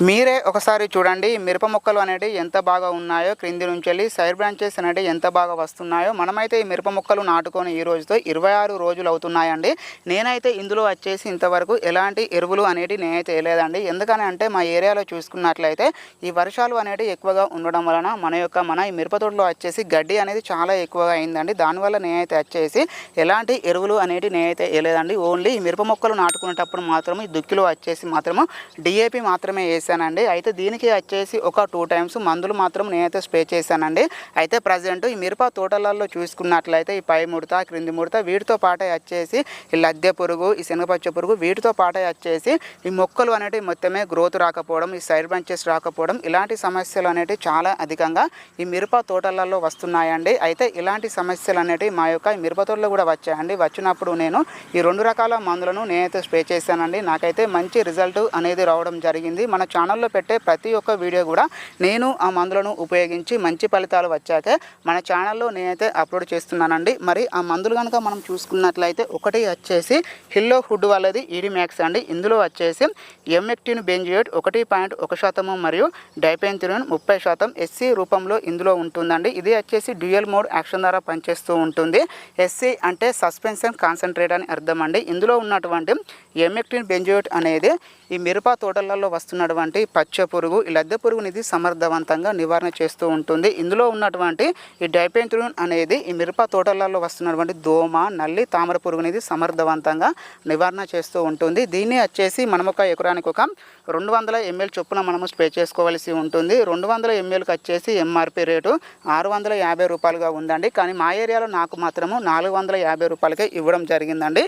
మీరే ఒకసారి చూడండి మిరప మొక్కలు అనేవి ఎంత బాగా ఉన్నాయో క్రింది నుంచి వెళ్ళి సైడ్ బ్రాంచెస్ అనేవి ఎంత బాగా వస్తున్నాయో. మనమైతే ఈ మిరప మొక్కలు నాటుకొని ఈ రోజుతో ఇరవై ఆరు రోజులు అవుతున్నాయండి. నేనైతే ఇందులో వచ్చేసి ఇంతవరకు ఎలాంటి ఎరువులు అనేవి నేనైతే వేయలేదండి. ఎందుకని అంటే మా ఏరియాలో చూసుకున్నట్లయితే ఈ వర్షాలు అనేవి ఎక్కువగా ఉండడం వలన మన యొక్క మన ఈ మిరప తోటలో వచ్చేసి గడ్డి అనేది చాలా ఎక్కువగా అయిందండి. దానివల్ల నేనైతే వచ్చేసి ఎలాంటి ఎరువులు అనేవి నేనైతే వేయలేదండి. ఓన్లీ ఈ మిరప మొక్కలు నాటుకునేటప్పుడు మాత్రం ఈ దుక్కిలో వచ్చేసి మాత్రము డిఏపి మాత్రమే చేశానండి. అయితే దీనికి వచ్చేసి ఒక టూ టైమ్స్ మందులు మాత్రం నేనైతే స్ప్రే చేశానండి. అయితే ప్రజెంట్ ఈ మిరప తోటలలో చూసుకున్నట్లయితే ఈ పై ముడత క్రింది ముడత వీటితో పాటే వచ్చేసి ఈ లద్దె పురుగు ఈ శనగపచ్చ పురుగు వీటితో పాటే వచ్చేసి ఈ మొక్కలు అనేటివి మొత్తమే గ్రోత్ రాకపోవడం ఈ సైడ్ బంచెస్ రాకపోవడం ఇలాంటి సమస్యలు అనేటివి చాలా అధికంగా ఈ మిరప తోటలలో వస్తున్నాయండి. అయితే ఇలాంటి సమస్యలు అనేటివి మా యొక్క మిరప తోటలో కూడా వచ్చాయండి. వచ్చినప్పుడు నేను ఈ రెండు రకాల మందులను నేనైతే స్ప్రే చేశానండి. నాకైతే మంచి రిజల్ట్ అనేది రావడం జరిగింది. మన ఛానల్లో పెట్టే ప్రతి ఒక్క వీడియో కూడా నేను ఆ మందులను ఉపయోగించి మంచి ఫలితాలు వచ్చాకే మన ఛానల్లో నేనైతే అప్లోడ్ చేస్తున్నానండి. మరి ఆ మందులు కనుక మనం చూసుకున్నట్లయితే ఒకటి వచ్చేసి హిల్లో హుడ్ వాళ్ళది ఈడి మ్యాక్స్ అండి. ఇందులో వచ్చేసి ఎంఎక్టిన్ బెంజియోట్ ఒకటి పాయింట్ ఒక శాతము మరియు డైపెన్థిరిన్ ముప్పై శాతం ఎస్సీ రూపంలో ఇందులో ఉంటుందండి. ఇది వచ్చేసి డ్యూయల్ మోడ్ యాక్షన్ ద్వారా పనిచేస్తూ ఉంటుంది. ఎస్సీ అంటే సస్పెన్షన్ కాన్సన్ట్రేట్ అని అర్థం అండి. ఇందులో ఉన్నటువంటి ఎంఎక్టిన్ బెంజియోట్ అనేది ఈ మిరప తోటలలో వస్తున్నటువంటి పచ్చ పురుగు ఈ లద్దె పురుగునిది సమర్థవంతంగా నివారణ చేస్తూ ఉంటుంది. ఇందులో ఉన్నటువంటి ఈ డైపెంట్రూన్ అనేది ఈ మిరప తోటలలో వస్తున్నటువంటి దోమ నల్లి తామర పురుగునిది సమర్థవంతంగా నివారణ చేస్తూ ఉంటుంది. దీన్ని వచ్చేసి మనం ఒక ఎకరానికి ఒక రెండు వందల ఎంఎల్ చొప్పున మనము స్ప్రే చేసుకోవాల్సి ఉంటుంది. రెండు వందల ఎంఎల్కి వచ్చేసి ఎంఆర్పి రేటు ఆరు వందల యాభై రూపాయలుగా ఉందండి. కానీ మా ఏరియాలో నాకు మాత్రము నాలుగు వందల యాభై రూపాయలకే ఇవ్వడం జరిగిందండి.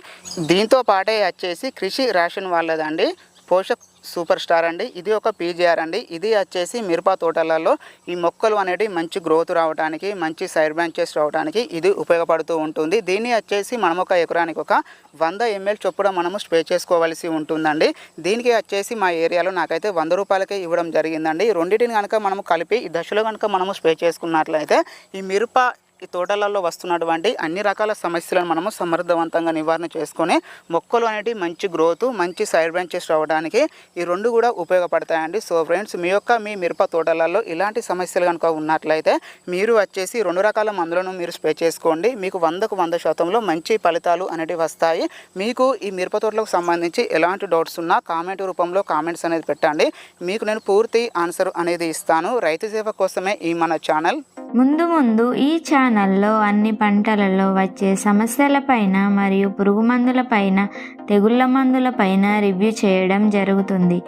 దీంతో పాటే వచ్చేసి కృషి రేషన్ వాళ్ళదండి. పోషక్ సూపర్ స్టార్ అండి. ఇది ఒక పీజీఆర్ అండి. ఇది వచ్చేసి మిరప తోటలలో ఈ మొక్కలు అనేవి మంచి గ్రోత్ రావడానికి మంచి సైడ్ బ్రాంచెస్ రావడానికి ఇది ఉపయోగపడుతూ ఉంటుంది. దీన్ని వచ్చేసి మనం ఒక ఎకరానికి ఒక వంద ఎంఎల్ చొప్పున మనము స్ప్రే చేసుకోవాల్సి ఉంటుందండి. దీనికి వచ్చేసి మా ఏరియాలో నాకైతే వంద రూపాయలకే ఇవ్వడం జరిగిందండి. రెండింటిని కనుక మనము కలిపి ఈ దశలో కనుక మనము స్ప్రే చేసుకున్నట్లయితే ఈ మిరప ఈ తోటలలో వస్తున్నటువంటి అన్ని రకాల సమస్యలను మనము సమర్థవంతంగా నివారణ చేసుకొని మొక్కలు అనేటివి మంచి గ్రోత్ మంచి సైడ్ బ్రాంచెస్ రావడానికి ఈ రెండు కూడా ఉపయోగపడతాయండి. సో ఫ్రెండ్స్ మీ యొక్క మీ మిరప తోటలలో ఇలాంటి సమస్యలు కనుక ఉన్నట్లయితే మీరు వచ్చేసి రెండు రకాల మందులను మీరు స్ప్రే చేసుకోండి. మీకు వందకు వంద శాతంలో మంచి ఫలితాలు అనేటివి వస్తాయి. మీకు ఈ మిరప తోటలకు సంబంధించి ఎలాంటి డౌట్స్ ఉన్నా కామెంట్ రూపంలో కామెంట్స్ అనేది పెట్టండి. మీకు నేను పూర్తి ఆన్సర్ అనేది ఇస్తాను. రైతు సేవ కోసమే ఈ మన ఛానల్. ముందు ముందు ఈ ఛానల్లో అన్ని పంటలలో వచ్చే సమస్యలపైన మరియు పురుగు మందులపైన తెగుళ్ళ మందులపైన రివ్యూ చేయడం జరుగుతుంది.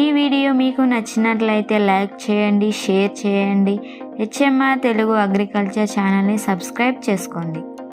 ఈ వీడియో మీకు నచ్చినట్లయితే లైక్ చేయండి షేర్ చేయండి. హెచ్ఎంఆర్ తెలుగు అగ్రికల్చర్ ఛానల్ని సబ్స్క్రైబ్ చేసుకోండి.